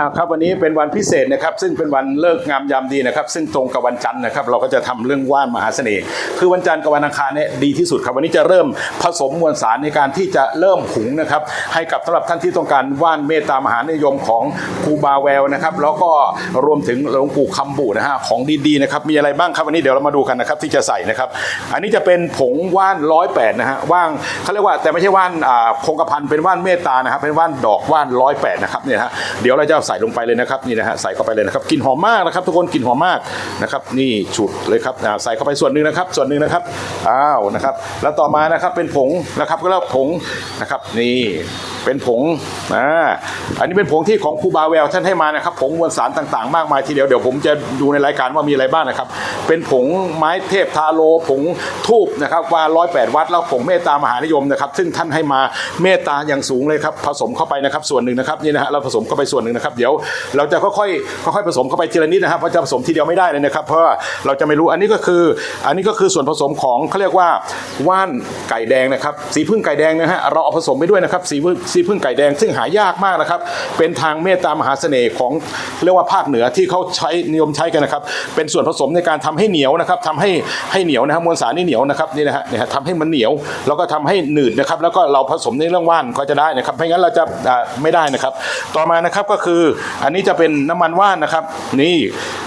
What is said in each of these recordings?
อ่าครับวันนี้เป็นวันพิเศษนะครับซึ่งเป็นวันเลิกงามยามดีนะครับซึ่งตรงกับวันจันทร์นะครับเราก็จะทำเรื่องว่านมหาเสน่ห์คือวันจันทร์กับวันอังคารเนี่ยดีที่สุดครับวันนี้จะเริ่มผสมมวลสารในการที่จะเริ่มหุงนะครับให้กับสำหรับท่านที่ต้องการว่านเมตตามหานิยมของครูบาแววนะครับแล้วก็รวมถึงหลวงปู่คำบุนะฮะของดีๆนะครับมีอะไรบ้างครับวันนี้เดี๋ยวเรามาดูกันนะครับที่จะใส่นะครับ อันนี้จะเป็นผงว่านร้อยแปดนะฮะว่างเขาเรียกว่าแต่ไม่ใช่ว่านอ่าคงกระพันเป็นว่านเมตตานะครับเป็นว่านดอกว่านร้อยแปดนะครับเนี่ยฮะเดี๋ยวเราจะใส่ลงไปเลยนะครับนี่นะฮะใส่เข้าไปเลยนะครับกลิ่นหอมมากนะครับ ทุกคนกลิ่นหอมมากนะครับนี่ฉุดเลยครับอ่าใส่เข้าไปส่วนหนึ่งนะครับ ส่วนหนึ่งนะครับอ้าวนะครับ แล้วต่อมานะครับเป็นผงนะครับก็แล้วผงนะครับนี่เป็นผงอ่าอันนี้เป็นผงที่ของครูบาแววท่านให้มานะครับ ผงมวลสารต่างๆ มากมายทีเดียวเดี๋ยวผมจะดูในรายการว่ามีอะไรบ้างนะครับ เป็นผงไม้เทพทาโลผงทูบนะครับว่าร้อยแปดวัดแล้วผงเมตตามหานิยมนะครับซึ่งท่านให้มาเมตตาอย่างสูงเลยครับผสมเข้าไปนะครับส่วนหนึ่งนะครับนี่นะฮะเราผสมเข้าไปส่วนหนึ่งนะครับเดี๋ยวเราจะค่อยๆค่อยๆผสมเข้าไปทีละนิดนะครับเพราะจะผสมทีเดียวไม่ได้เลยนะครับ เพราะว่าเราจะไม่รู้อันนี้ก็คืออันนี้ก็คือส่วนผสมของเขาเรียกว่าว่านไก่แดงนะครับสีพึ่งไก่แดงนะฮะเราเอาผสมไปด้วยนะครับสีพึ่งสีพึ่งไก่แดง ซึ่งหายากมากนะครับ เป็นทางเมตตามหาเสน่ห์ของเรียกว่าภาคเหนือที่เขาใช้นิยมใช้กันนะครับ เป็นส่วนผสมในการทำให้เหนียวนะครับทำให้ให้เหนียวนะครับมวลสารนี่เหนียวนะครับนี่นะฮะเนี่ยฮะทำให้มันเหนียวแล้วก็ทำให้หนืดนะครับ แล้วก็เราผสมในเรื่องว่านก็จะได้นะครับไม่งั้นเราจะไม่ได้นะครับ ต่อมานะครับก็คืออันนี้จะเป็นน้ำมันว่านนะครับ นี่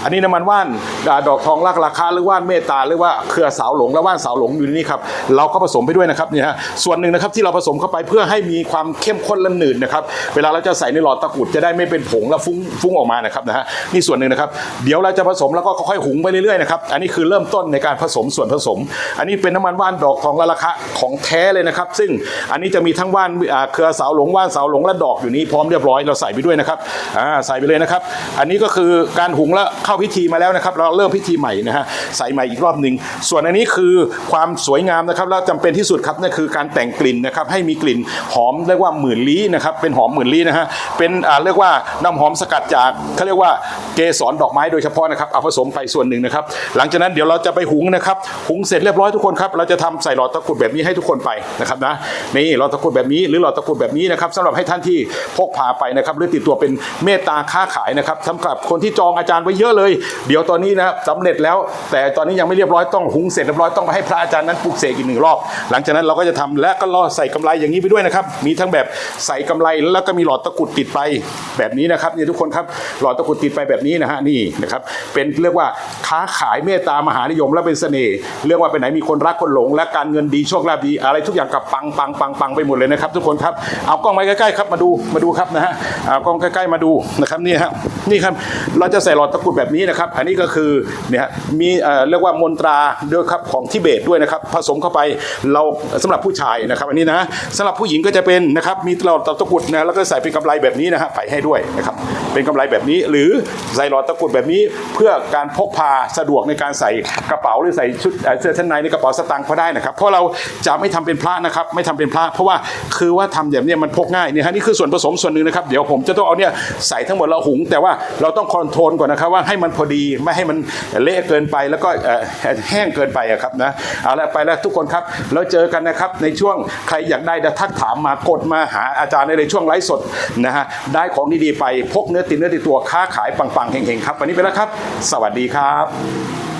อันนี้น้ำมันว่านอ่าดอกทองลักราคาหรือว่านเมตตาหรือว่าเครือสาวหลงและว่านสาวหลงอยู่ในนี้ครับเราก็ผสมไปด้วยนะครับเนี่ยฮะส่วนหนึ่งนะครับที่เราผสมเข้าไปเพื่อให้มีความเข้มข้นและหนืดนะครับเวลาเราจะใส่ในหลอดตะกุดจะได้ไม่เป็นผงแล้วฟุ้งฟุ้งออกมานะครับนะฮะนี่ส่วนหนึ่งนะครับเดี๋ยวเราจะผสมแล้วก็ค่อยๆหุงไปเรื่อยๆนะครับอันนี้คือเริ่มต้นในการผสมส่วนผสม อันนี้เป็นน้ำมันว่านดอกทองละละคะของแท้เลยนะครับ ซึ่งอันนี้จะมีทั้งว่านเครือสาวหลงว่านสาวหลงและดอกอยู่นี้พร้อมเรียบร้อยเราใส่ไปด้วยนะครับอ่าใส่ไปเลยนะครับ อันนี้ก็คือการหุงแล้วเข้าพิธีมาแล้วนะครับ เราเริ่มพิธีใหม่นะฮะใส่ใหม่อีกรอบหนึ่งส่วนอันนี้คือความสวยงามนะครับแล้วจำเป็นที่สุดครับนั่นคือการแต่งกลิ่นนะครับให้มีกลิ่นหอมเรียกว่าหมื่นลี้นะครับเป็นหอมหมื่นลี้นะฮะเป็นอ่าเรียกว่าน้ำหอมสกัดจากเขาเรียกว่าเกสรดอกไม้โดยเฉพาะนะครับเอาผสมไปส่วนหนึ่งนะครับหลังจากนั้นเดี๋ยวเราจะไปหุงนะครับหุงเสร็จเรียบร้อยทุกคนครับเราจะทำใส่หลอดตะกรุดแบบนี้ให้ทุกคนไปนะครับนะนี่หลอดตะกรุดแบบนี้หรือหลอดตะกรุดแบบนี้นะครับสำหรับให้ท่านที่พกพาไปนะครับหรือติดตัวเป็นเมตตาค้าขายนะครับสำหรับคนที่จองอาจารย์ไว้เยอะเลย เดี๋ยวตอนนี้นะครับสำเร็จแล้ว แต่ตอนนี้ยังไม่เรียบร้อยต้องหุงเสร็จเรียบร้อยต้องไปให้พระอาจารย์นั้นปลุกเสกอีกหนึ่งรอบ หลังจากนั้นเราก็จะทำและก็รอใส่กำไรอย่างนี้ไปด้วยนะครับมีทั้งแบบใส่กำไรแล้วก็มีหลอดตะกุดติดไปแบบนี้นะครับนี่ทุกคนครับหลอดตะกุดติดไปแบบนี้นะฮะนี่นะครับเป็นเรียกว่าค้าขายเมตตามหานิยมและเป็นเสน่ห์เรียกว่าไปไหนมีคนรักคนหลง และการเงินดีโชคลาภดีอะไรทุกอย่างกับปังปังปังปังไปหมดเลยนะครับ ทุกคนครับเอากล้องมาใกล้ๆครับมาดูมาดูครับนะฮะเอากล้องใกล้ๆมาดูนะครับนี่ฮะนี่ครับเราจะใส่หลอดตะกรุดแบบนี้นะครับ อันนี้ก็คือเนี่ยมีเรียกว่ามนตราด้วยครับของทิเบตด้วยนะครับ ผสมเข้าไปเราสำหรับผู้ชายนะครับ อันนี้นะสำหรับผู้หญิงก็จะเป็นนะครับมีหลอดตะกรุดนะแล้วก็ใส่เป็นกำไรแบบนี้นะฮะใส่ให้ด้วยนะครับเป็นกำไรแบบนี้หรือใส่หลอดตะกรุดแบบนี้ เพื่อการพกพาสะดวกในการใส่กระเป๋าหรือใส่ชุดเสื้อชั้นในในกระเป๋าสตางค์ก็ได้นะครับ เพราะเราจะไม่ทำเป็นพระนะครับ ไม่ทำเป็นพระ เพราะว่าคือว่าทำแบบนี้มันพกง่ายเนี่ยฮะนี่คือส่วนผสมส่วนหนึ่งนะครับ เดี๋ยวผมจะต้องเอาเนี่ยใส่ทั้งหมดเราหุง แต่ว่าเราต้องคอนโทรลก่อนนะครับว่าให้มันพอดีไม่ให้มันเละเกินไปแล้วก็แห้งเกินไปครับนะเอาละไปแล้วทุกคนครับเราเจอกันนะครับในช่วงใครอยากได้ดทักถามมากดมาหาอาจารย์ในช่วงไลฟ์สดนะฮะได้ของดีๆไปพกเนื้อติดเนื้อติดตัวค้าขายปังๆเฮงๆครับวันนี้ไปแล้วครับ สวัสดีครับ